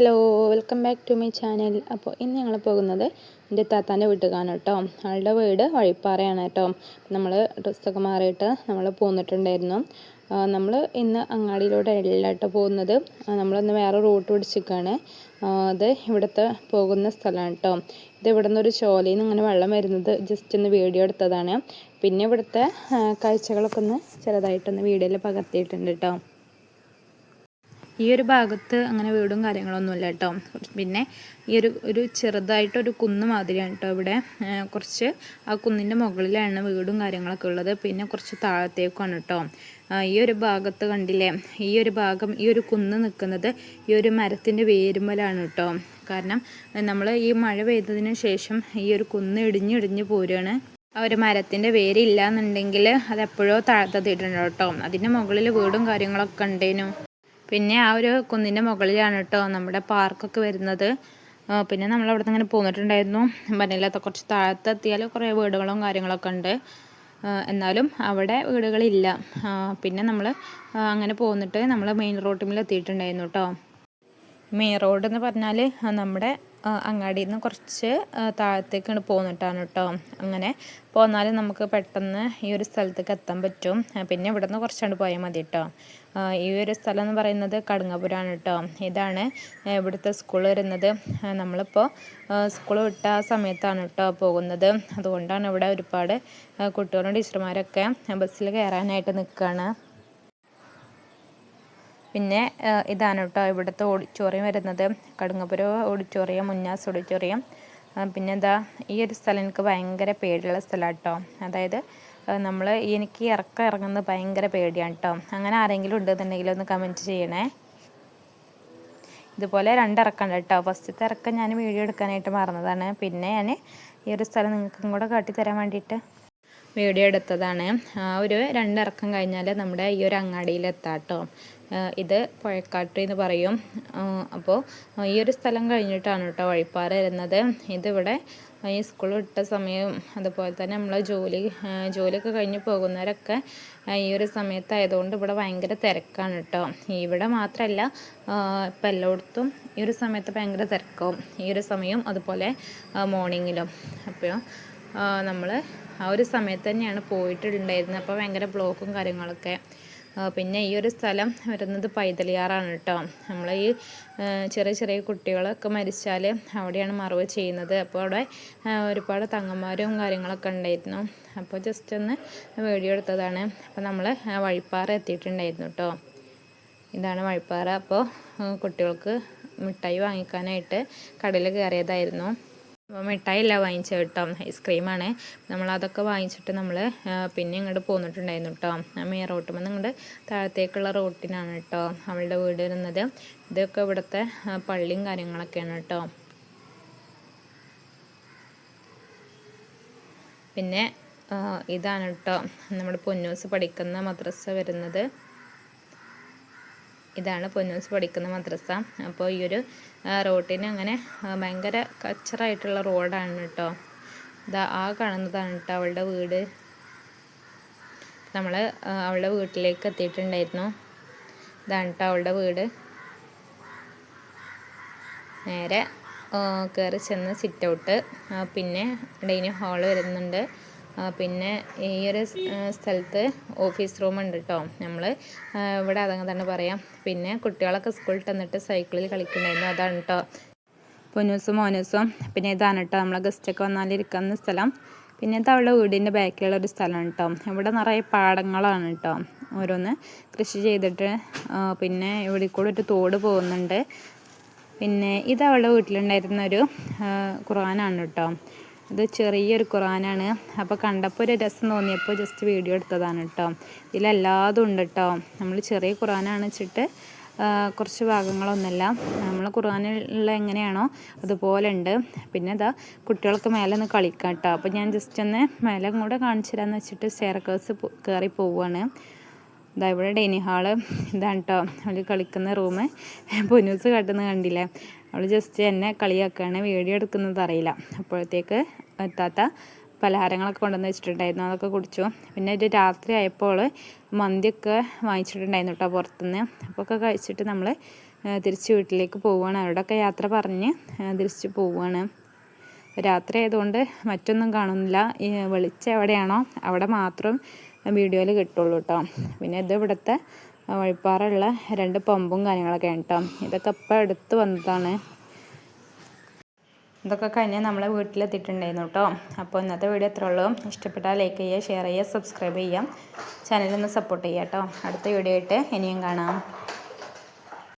Hello welcome back to my channel അപ്പോൾ ഇന്ന് ഞങ്ങൾ പോകുന്നത് എന്റെ താത്താന്റെ വീട്ടിലാണ് കേട്ടോ. ആളുടെ വീട് വഴിപ്പാറയാണ് കേട്ടോ. നമ്മൾ ഡ്രസ്സൊക്കെ മാറിയിട്ട് നമ്മൾ പോന്നിട്ടുണ്ടായിരുന്നു. നമ്മൾ ഇന്ന് അങ്ങാടിയിലൂടെ അല്ല കേട്ടോ പോകുന്നത് നമ്മളിന്ന് വേറെ റൂട്ട് പിടിച്ചിരിക്കുകയാണ് അത് ഇവിടുത്തെ പോകുന്ന സ്ഥലമാണ് കേട്ടോ. ഇത് ഇവിടെ ഒരു ചോലയിൽ നിന്ന് ഇങ്ങനെ വെള്ളം വരുന്നത് ജസ്റ്റ് ഒന്ന് വീഡിയോ എടുത്തതാണ്. പിന്നെ ഇവിടുത്തെ കാഴ്ചകളൊക്കെ ഒന്ന് ചെറുതായിട്ടൊന്ന് വീഡിയോയിൽ പകർത്തിയിട്ടുണ്ട് കേട്ടോ. ഈ ഒരു ഭാഗത്ത് അങ്ങനെ വീടും കാര്യങ്ങളൊന്നുമില്ല കേട്ടോ. പിന്നെ ഈ ഒരു ഒരു ചെറുതായിട്ടൊരു കുന്ന് മാതിരിയാണ് കേട്ടോ ഇവിടെ. കുറച്ച് ആ കുന്നിന്റെ മുകളിലാണ് വീടും കാര്യങ്ങളൊക്കെ ഉള്ളത്. പിന്നെ കുറച്ച് താഴത്തേക്കാണ് കേട്ടോ. ഈ ഒരു ഭാഗത്ത് കണ്ടില്ലേ? ഈ ഒരു ഭാഗം ഈ ഒരു കുന്ന് നിൽക്കുന്നത് ഈ ഒരു മരത്തിന്റെ വേരുമ്പലാണ് കേട്ടോ. കാരണം നമ്മൾ ഈ മഴ പെയ്തതിന് ശേഷം ഈ ഒരു കുന്ന് ഇടിഞ്ഞിടിഞ്ഞ് പോരുകയാണ് ആ ഒരു മരത്തിന്റെ വേരില്ല എന്നുണ്ടെങ്കിൽ അതെപ്പോഴോ താഴ്ത്തത്തിട്ടുണ്ട് കേട്ടോ. അതിന്റെ മുകളിൽ വീടും കാര്യങ്ങളൊക്കെ ഉണ്ടേനു. പിന്നെ ആ ഒരു കുന്നിന്റെ മുകളിലാണ് കേട്ടോ നമ്മുടെ പാർക്കൊക്കെ വരുന്നത്. പിന്നെ നമ്മൾ അവിടെ നിന്ന് ഇങ്ങനെ പോന്നിട്ടുണ്ടായിരുന്നു. പറഞ്ഞില്ലാത്ത കുറച്ച് താഴത്തെത്തിയാൽ കുറേ വീടുകളും കാര്യങ്ങളൊക്കെ ഉണ്ട്. എന്നാലും അവിടെ വീടുകളില്ല. പിന്നെ നമ്മൾ അങ്ങനെ പോന്നിട്ട് നമ്മൾ മെയിൻ റോട്ടിൽ എത്തിയിട്ടുണ്ടായിരുന്നു കേട്ടോ മെയിൻ റോഡ് എന്ന് പറഞ്ഞാൽ നമ്മുടെ അങ്ങാടിയിൽ നിന്ന് കുറച്ച് താഴത്തേക്കാണ് പോന്നിട്ടാണ് കേട്ടോ അങ്ങനെ പോന്നാൽ നമുക്ക് പെട്ടെന്ന് ഈ ഒരു സ്ഥലത്തേക്ക് എത്താൻ പറ്റും. പിന്നെ ഇവിടെ നിന്ന് കുറച്ചാണ്ട് പോയാൽ മതി കേട്ടോ ഈ ഒരു സ്ഥലം എന്ന് പറയുന്നത് കടുങ്ങപുരമാണ് കേട്ടോ ഇതാണ് ഇവിടുത്തെ സ്കൂൾ വരുന്നത്. നമ്മളിപ്പോൾ സ്കൂൾ വിട്ട ആ സമയത്താണ് കേട്ടോ പോകുന്നത്. അതുകൊണ്ടാണ് ഇവിടെ ഒരുപാട് കുട്ടികളും ടീച്ചർമാരൊക്കെ ബസ്സിൽ കയറാനായിട്ട് നിൽക്കുകയാണ് പിന്നെ ഇതാണ് കേട്ടോ ഇവിടുത്തെ ഓഡിറ്റോറിയം വരുന്നത്. Kadungapura auditorium Munnas auditorium. പിന്നെ എന്താ ഈ ഒരു സ്ഥലം എനിക്ക് ഭയങ്കര പേടിയുള്ള സ്ഥലമാണ് കേട്ടോ അതായത് നമ്മൾ എനിക്ക് ഇറക്കം ഇറങ്ങുന്നത് ഭയങ്കര പേടിയാണ് കേട്ടോ അങ്ങനെ ആരെങ്കിലും ഉണ്ടെന്നുണ്ടെങ്കിൽ ഒന്ന് കമന്റ് ചെയ്യണേ. ഇതുപോലെ രണ്ടിറക്കമുണ്ട് കേട്ടോ ഫസ്റ്റത്തെ ഇറക്കം ഞാൻ വീഡിയോ എടുക്കാനായിട്ട് മറന്നതാണ്. പിന്നെ ഞാൻ ഈ ഒരു സ്ഥലം നിങ്ങൾക്കും കൂടെ കാട്ടിത്തരാൻ വേണ്ടിയിട്ട് വീഡിയോ എടുത്തതാണ്. ആ ഒരു രണ്ടിറക്കം കഴിഞ്ഞാൽ നമ്മുടെ ഈ ഒരു അങ്ങാടിയിലെത്താം കേട്ടോ ഇത് പുഴക്കാട്ട് എന്ന് പറയും. അപ്പോൾ ഈ ഒരു സ്ഥലം കഴിഞ്ഞിട്ടാണ് കേട്ടോ വഴിപ്പാറ വരുന്നത്. ഇതിവിടെ ഈ സ്കൂൾ വിട്ട സമയം അതുപോലെ തന്നെ നമ്മൾ ജോലി ജോലിയൊക്കെ കഴിഞ്ഞ് പോകുന്നവരൊക്കെ ഈ ഒരു സമയത്തായതുകൊണ്ട് ഇവിടെ ഭയങ്കര തിരക്കാണ് കേട്ടോ. ഇവിടെ മാത്രമല്ല ഇപ്പം എല്ലായിടത്തും ഈ ഒരു സമയത്ത് ഭയങ്കര തിരക്കാവും. ഈ ഒരു സമയവും അതുപോലെ മോർണിങ്ങിലും അപ്പോൾ നമ്മൾ ആ ഒരു സമയത്ത് തന്നെയാണ് പോയിട്ടുണ്ടായിരുന്നത്. അപ്പോൾ ഭയങ്കര ബ്ലോക്കും കാര്യങ്ങളൊക്കെ. പിന്നെ ഈ ഒരു സ്ഥലം വരുന്നത് പൈതലിയാറാണ് കേട്ടോ. നമ്മൾ ഈ ചെറിയ ചെറിയ കുട്ടികളൊക്കെ മരിച്ചാൽ അവിടെയാണ് മറവ് ചെയ്യുന്നത്. അപ്പോൾ അവിടെ ഒരുപാട് തങ്ങന്മാരും കാര്യങ്ങളൊക്കെ ഉണ്ടായിരുന്നു. അപ്പോൾ ജസ്റ്റ് ഒന്ന് വീഡിയോ എടുത്തതാണ്. അപ്പോൾ നമ്മൾ വഴിപ്പാറ എത്തിയിട്ടുണ്ടായിരുന്നു കേട്ടോ. ഇതാണ് വഴിപ്പാറ. അപ്പോൾ കുട്ടികൾക്ക് മിഠായി വാങ്ങിക്കാനായിട്ട് കടയിൽ കയറിയതായിരുന്നു. മിഠായി അല്ല വാങ്ങിച്ചത് കേട്ടോ. ഐസ്ക്രീമാണ്. നമ്മളതൊക്കെ വാങ്ങിച്ചിട്ട് നമ്മൾ പിന്നെ ഇങ്ങോട്ട് പോന്നിട്ടുണ്ടായിരുന്നു കേട്ടോ. മെയിൻ റോട്ടിൽ നിന്ന് ഇങ്ങോട്ട് താഴത്തേക്കുള്ള റോട്ടിനാണ് കേട്ടോ അവളുടെ വീട് വരുന്നത്. ഇതൊക്കെ ഇവിടുത്തെ പള്ളിയും കാര്യങ്ങളൊക്കെയാണ് കേട്ടോ. പിന്നെ ഇതാണ് കേട്ടോ നമ്മുടെ പൊന്നൂസ് പഠിക്കുന്ന മദ്രസ വരുന്നത്. ഇതാണ് പൊന്നൂസ് പഠിക്കുന്ന മദ്രസ. അപ്പോൾ ഈ ഒരു റോട്ടിന് അങ്ങനെ ഭയങ്കര കച്ചറായിട്ടുള്ള റോഡാണ് കേട്ടോ ഇതാ ആ കാണുന്നതാണ് കേട്ടോ അവളുടെ വീട്. നമ്മൾ അവളുടെ വീട്ടിലേക്ക് എത്തിയിട്ടുണ്ടായിരുന്നു. ഇതാണ് കേട്ടോ അവളുടെ വീട്. നേരെ കയറി ചെന്ന് സിറ്റ് ഔട്ട് പിന്നെ ഡൈനിങ് ഹാൾ വരുന്നുണ്ട്. പിന്നെ ഈ ഒരു സ്ഥലത്ത് ഓഫീസ് ഉണ്ട് കേട്ടോ നമ്മൾ ഇവിടെ അതങ്ങനെ തന്നെ പറയാം. പിന്നെ കുട്ടികളൊക്കെ സ്കൂളിൽ തന്നിട്ട് സൈക്കിളിൽ കളിക്കുന്നുണ്ടായിരുന്നു അതാണ് കേട്ടോ പൊന്നൂസും മോനൂസും. പിന്നെ ഇതാണ് കേട്ടോ നമ്മളെ ഗസ്റ്റൊക്കെ വന്നാലിരിക്കുന്ന സ്ഥലം. പിന്നെ ഇത് അവളുടെ വീടിന്റെ ബാക്കിലുള്ള ഒരു സ്ഥലമാണ് കേട്ടോ ഇവിടെ നിറയെ പാടങ്ങളാണ് കേട്ടോ ഓരോന്ന് കൃഷി ചെയ്തിട്ട് പിന്നെ ഇവിടെ കൂടെ ഒരു തോട് പോകുന്നുണ്ട്. പിന്നെ ഇത് അവളുടെ വീട്ടിലുണ്ടായിരുന്ന ഒരു ഖുർആനാണ് കേട്ടോ ഇത് ചെറിയൊരു ഖുറാനാണ്. അപ്പോൾ കണ്ടപ്പോൾ ഒരു രസം തോന്നിയപ്പോൾ ജസ്റ്റ് വീഡിയോ എടുത്തതാണ് കേട്ടോ ഇതിലെല്ലാതും ഉണ്ട് കേട്ടോ നമ്മൾ ചെറിയ ഖുറാനാണ് വെച്ചിട്ട് കുറച്ച് ഭാഗങ്ങളൊന്നുമല്ല. നമ്മൾ ഖുർആാനുള്ള എങ്ങനെയാണോ അതുപോലെ ഉണ്ട്. പിന്നെ ഇതാ കുട്ടികൾക്ക് മേലെ ഒന്ന് കളിക്കാം കേട്ടോ അപ്പോൾ ഞാൻ ജസ്റ്റ് ഒന്ന് മേലെ കൂടെ കാണിച്ചു തരാമെന്ന് വെച്ചിട്ട് സ്റ്റെയർക്കേഴ്സ് കയറി പോവുകയാണ് ഇതാ ഇവിടെ ഡൈനിങ് ഹാൾ ഇതാണ് കേട്ടോ അവർ കളിക്കുന്ന റൂം പൊന്നൂസ് കട്ടുന്നത് കണ്ടില്ലേ? അവൾ ജസ്റ്റ് എന്നെ കളിയാക്കുകയാണ് വീഡിയോ എടുക്കുന്നത് അറിയില്ല. അപ്പോഴത്തേക്ക് എത്താത്ത പലഹാരങ്ങളൊക്കെ കൊണ്ടുവന്ന് വെച്ചിട്ടുണ്ടായിരുന്നു. അതൊക്കെ കുടിച്ചു. പിന്നെ ഒരു രാത്രി ആയപ്പോൾ മന്തിയൊക്കെ വാങ്ങിച്ചിട്ടുണ്ടായിരുന്നു കേട്ടോ പുറത്തുനിന്ന്. അപ്പോൾ ഒക്കെ കഴിച്ചിട്ട് നമ്മൾ തിരിച്ച് വീട്ടിലേക്ക് പോവുകയാണ്. അവരോടൊക്കെ യാത്ര പറഞ്ഞ് തിരിച്ച് പോവുകയാണ്. രാത്രി ആയതുകൊണ്ട് മറ്റൊന്നും കാണുന്നില്ല. വെളിച്ചം എവിടെയാണോ അവിടെ മാത്രം വീഡിയോയിൽ കിട്ടുള്ളൂ കേട്ടോ പിന്നെ ഇത് ഇവിടുത്തെ വഴിപ്പാറുള്ള രണ്ട് പമ്പും കാര്യങ്ങളൊക്കെ കേട്ടോ ഇതൊക്കെ ഇപ്പം അടുത്ത് വന്നതാണ്. ഇതൊക്കെ കഴിഞ്ഞ് നമ്മളെ വീട്ടിലെത്തിയിട്ടുണ്ടായിരുന്നു കേട്ടോ അപ്പോൾ ഇന്നത്തെ വീഡിയോ എത്ര ഉള്ളൂ. ഇഷ്ടപ്പെട്ടാൽ ലൈക്ക് ചെയ്യുക ഷെയർ ചെയ്യുക സബ്സ്ക്രൈബ് ചെയ്യുക. ചാനലൊന്ന് സപ്പോർട്ട് ചെയ്യുക കേട്ടോ അടുത്ത വീഡിയോ ആയിട്ട് ഇനിയും കാണാം.